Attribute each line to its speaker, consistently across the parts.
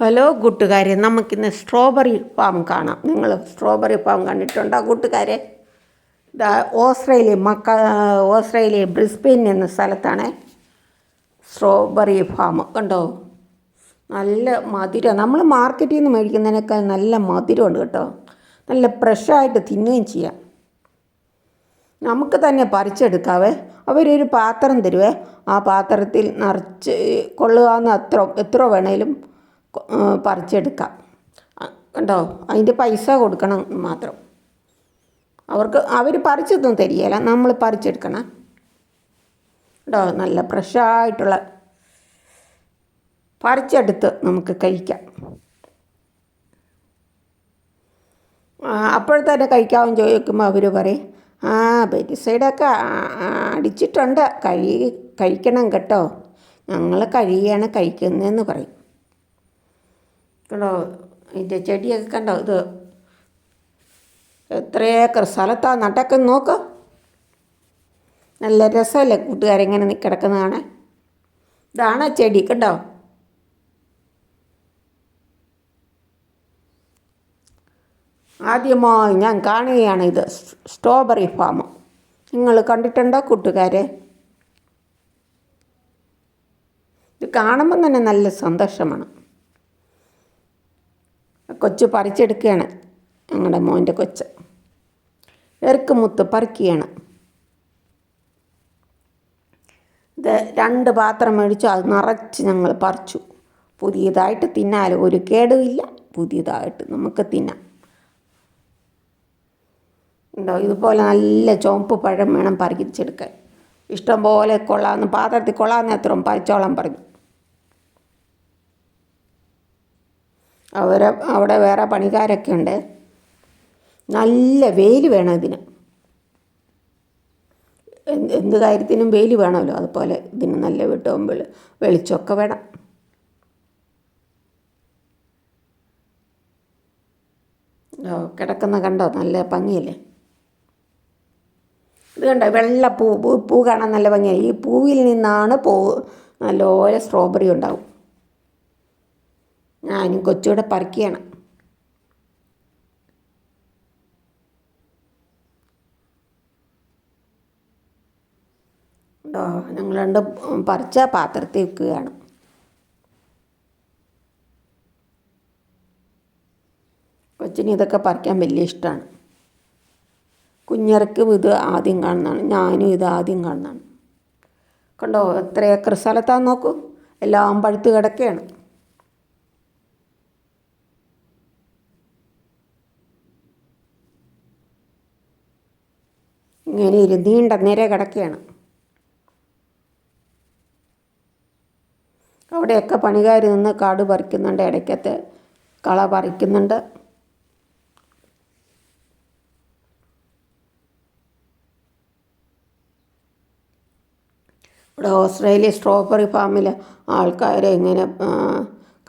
Speaker 1: Hello കൂട്ടുകാരെ നമുക്കിന്ന് strawberry farm കാണാം. നിങ്ങൾ സ്ട്രോബെറി ഫാം കണ്ടിട്ടുണ്ടോ കൂട്ടുകാരെ? ഓസ്ട്രേലിയ മക്ക ഓസ്ട്രേലിയ ബ്രിസ്ബെയിൻ എന്ന സ്ഥലത്താണ് സ്ട്രോബെറി ഫാം. കണ്ടോ? നല്ല മധുരം. നമ്മൾ മാർക്കറ്റിൽ നിന്ന് മേടിക്കുന്നതിനേക്കാൾ നല്ല മധുരമുണ്ട് കേട്ടോ. നല്ല ഫ്രഷായിട്ട് തിന്നുകയും ചെയ്യാം. നമുക്ക് തന്നെ പറിച്ചെടുക്കാവേ. അവരൊരു പാത്രം തരുവേ. ആ പാത്രത്തിൽ നിറച്ച് കൊള്ളുകാവുന്ന അത്ര എത്ര വേണേലും പറിച്ചെടുക്കാം. കണ്ടോ? അതിന്റെ പൈസ കൊടുക്കണം മാത്രം. അവർക്ക് അവർ പറിച്ചൊന്നും തരികയില്ല. നമ്മൾ പറിച്ചെടുക്കണം. കേട്ടോ നല്ല ഫ്രഷായിട്ടുള്ള പറിച്ചെടുത്ത് നമുക്ക് കഴിക്കാം. അപ്പോഴത്തന്നെ കഴിക്കാമെന്ന് ചോദിക്കുമ്പോൾ അവർ പറയും ആ പെറ്റിസൈഡൊക്കെ അടിച്ചിട്ടുണ്ട്. കഴി കഴിക്കണം കേട്ടോ. ഞങ്ങൾ കഴിയാണ് കഴിക്കുന്നതെന്ന് പറയും. കണ്ടോ? ഇതിന്റെ ചെടിയൊക്കെ കണ്ടോ? ഇത് എത്ര ഏക്കർ സ്ഥലത്താണ് നട്ടൊക്കെ നോക്ക്. നല്ല രസമല്ലേ കൂട്ടുകാരിങ്ങനെ കിടക്കുന്ന ഇതാണ് ചെടി കണ്ടോ? ആദ്യമായി ഞാൻ കാണുകയാണ് ഇത്. Strawberry farm. നിങ്ങൾ കണ്ടിട്ടുണ്ടോ കൂട്ടുകാരെ? ഇത് കാണുമ്പം തന്നെ നല്ല സന്തോഷമാണ്. കൊച്ചു പറിച്ചെടുക്കുകയാണ് ഞങ്ങളുടെ മോന്റെ കൊച്ച്. എറുക്കുമുത്ത് പറിക്കുകയാണ്. ഇത് രണ്ട് പാത്രം മേടിച്ചു അത് നിറച്ച് ഞങ്ങൾ പറിച്ചു. പുതിയതായിട്ട് തിന്നാൽ ഒരു കേടുമില്ല പുതിയതായിട്ട് നമുക്ക് തിന്നാം. ഉണ്ടോ? ഇതുപോലെ നല്ല ചുവപ്പ് പഴം വേണം പറിച്ചെടുക്കാൻ. ഇഷ്ടം പോലെ കൊള്ളാമെന്ന് പാത്രത്തിൽ കൊള്ളാമെന്ന് എത്രയും പറിച്ചോളം പറഞ്ഞു. അവരെ അവിടെ വേറെ പണിക്കാരൊക്കെ ഉണ്ട്. നല്ല വെയിൽ വേണം ഇതിന്. എന്ത് കാര്യത്തിനും വെയിൽ വേണമല്ലോ അതുപോലെ ഇതിന് നല്ല വെട്ടുമ്പോൾ വെളി വെളിച്ചമൊക്കെ വേണം. കിടക്കുന്ന കണ്ടോ? നല്ല ഭംഗിയല്ലേ? ഇത് കണ്ടോ? വെള്ള പൂ പൂ കാണാൻ നല്ല ഭംഗിയാണ് ഈ പൂവിൽ നിന്നാണ് പൂ നല്ലപോലെ സ്ട്രോബെറി ഉണ്ടാവും. ഞാനും കൊച്ചുകൂടെ പറിക്കുകയാണ് ഉണ്ടോ? ഞങ്ങൾ രണ്ട് പറിച്ച പാത്രത്തിൽ വെക്കുകയാണ്. കൊച്ചിന് ഇതൊക്കെ പറിക്കാൻ വലിയ ഇഷ്ടമാണ്. കുഞ്ഞിറക്കും ഇത് ആദ്യം കാണുന്നതാണ്. ഞാനും ഇത് ആദ്യം കാണുന്നതാണ്. കണ്ടോ? എത്ര ഏക്കർ സ്ഥലത്താന്ന് നോക്കൂ. എല്ലാം പഴുത്ത് കിടക്കുകയാണ്. ഇങ്ങനെ ഇരു നീണ്ട നിര കിടക്കുകയാണ്. അവിടെയൊക്കെ പണികാർ നിന്ന് കാട് പറിക്കുന്നുണ്ട്. ഇടയ്ക്കത്തെ കള പറിക്കുന്നുണ്ട്. ഇവിടെ ഓസ്ട്രേലിയ സ്ട്രോബെറി ഫാമിൽ ആൾക്കാർ ഇങ്ങനെ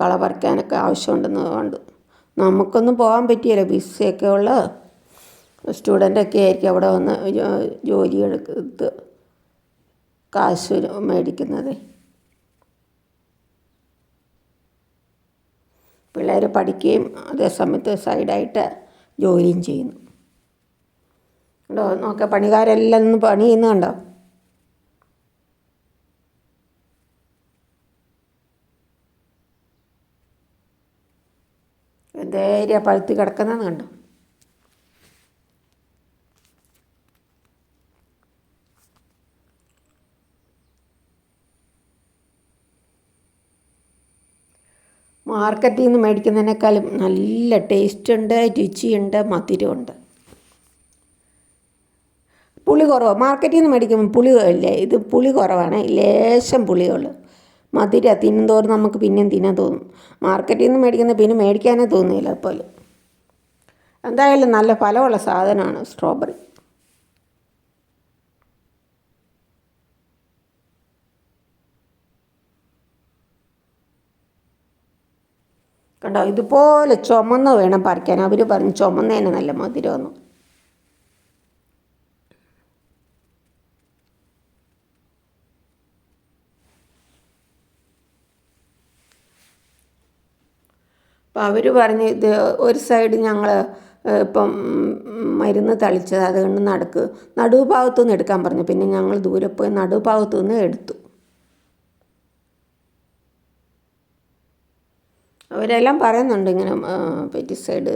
Speaker 1: കള പറിക്കാനൊക്കെ ആവശ്യമുണ്ടെന്ന് കണ്ടു. നമുക്കൊന്നും പോകാൻ പറ്റിയല്ലോ. ബിസിയൊക്കെ ഉള്ള സ്റ്റുഡന്റൊക്കെ ആയിരിക്കും അവിടെ വന്ന് ജോലി എടുത്ത് കാശ് മേടിക്കുന്നത്. പിള്ളേർ പഠിക്കുകയും അതേ സമയത്ത് സൈഡായിട്ട് ജോലിയും ചെയ്യുന്നു. കണ്ടോ? നോക്ക പണിക്കാരെല്ലാം ഒന്ന് പണി ചെയ്യുന്നുണ്ടോ ധൈര്യ പഴുത്ത് കിടക്കുന്നതെന്ന് കണ്ടോ? മാർക്കറ്റിൽ നിന്ന് മേടിക്കുന്നതിനേക്കാളും നല്ല ടേസ്റ്റ് ഉണ്ട് രുചിയുണ്ട് മധുരമുണ്ട്. പുളി കുറവ്. മാർക്കറ്റിൽ നിന്ന് മേടിക്കുമ്പോൾ പുളി ഇല്ലേ? ഇത് പുളി കുറവാണ്. ലേശം പുളിയുള്ളൂ മധുര തിന്നുന്തോറും നമുക്ക് പിന്നെയും തിന്നാൻ തോന്നും. മാർക്കറ്റിൽ നിന്ന് മേടിക്കുന്ന പിന്നെ മേടിക്കാനേ തോന്നുന്നില്ല അതുപോലെ. എന്തായാലും നല്ല ഫലമുള്ള സാധനമാണ് സ്ട്രോബെറി. കണ്ടോ? ഇതുപോലെ ചുമന്ന് വേണം പറിക്കാൻ. അവർ പറഞ്ഞു ചുമന്നതിന് നല്ല മധുരമെന്ന്. അപ്പം അവർ പറഞ്ഞ് ഇത് ഒരു സൈഡ് ഞങ്ങൾ ഇപ്പം മരുന്ന് തളിച്ചത് അതുകൊണ്ട് നടക്ക്. നടുഭാഗത്തു നിന്ന് എടുക്കാൻ പറഞ്ഞു. പിന്നെ ഞങ്ങൾ ദൂരെ പോയി നടുഭാഗത്തു നിന്ന് എടുത്തു. അവരെല്ലാം പറയുന്നുണ്ട് ഇങ്ങനെ പെറ്റിസൈഡ്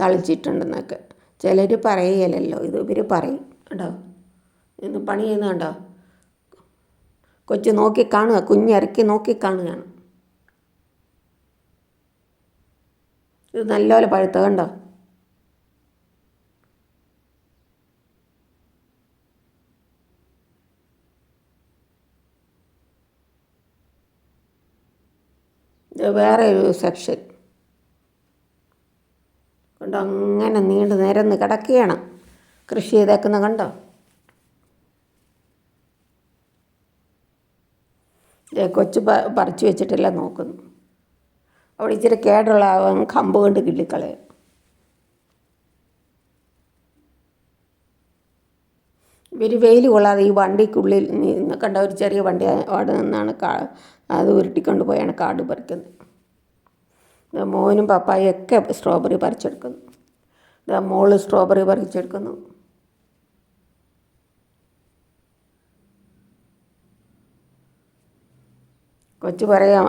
Speaker 1: തളിച്ചിട്ടുണ്ടെന്നൊക്കെ. ചിലർ പറയുകയില്ലല്ലോ ഇത് ഇവർ പറയും കേട്ടോ ഇന്ന് പണി ചെയ്യുന്ന കണ്ടോ? കൊച്ചു നോക്കി കാണുക കുഞ്ഞിറക്കി നോക്കി കാണുകയാണ്. ഇത് നല്ലപോലെ പഴുത്ത കണ്ടോ? വേറെ ഒരു സെക്ഷൻ. കണ്ടോ അങ്ങനെ നീണ്ടു നിരന്ന് കിടക്കുകയാണ്. കൃഷി ചെയ്തേക്കുന്ന കണ്ടോ? കൊച്ചു പറിച്ചു വെച്ചിട്ടില്ല നോക്കുന്നു. അവിടെ ഇച്ചിരി കേടുള്ള കമ്പ് കൊണ്ട് കിള്ളിക്കളയും. ഇവർ വെയിൽ കൊള്ളാതെ ഈ വണ്ടിക്കുള്ളിൽ കണ്ട ഒരു ചെറിയ വണ്ടി അവിടെ നിന്നാണ് കാ അത് ഉരുട്ടിക്കൊണ്ട് പോയാണ് കാട് പറിക്കുന്നത്. മോനും പപ്പായും ഒക്കെ സ്ട്രോബെറി പറിച്ചെടുക്കുന്നു. ഇതാ മോൾ സ്ട്രോബെറി പറിച്ചെടുക്കുന്നു. കൊച്ചു പറയാം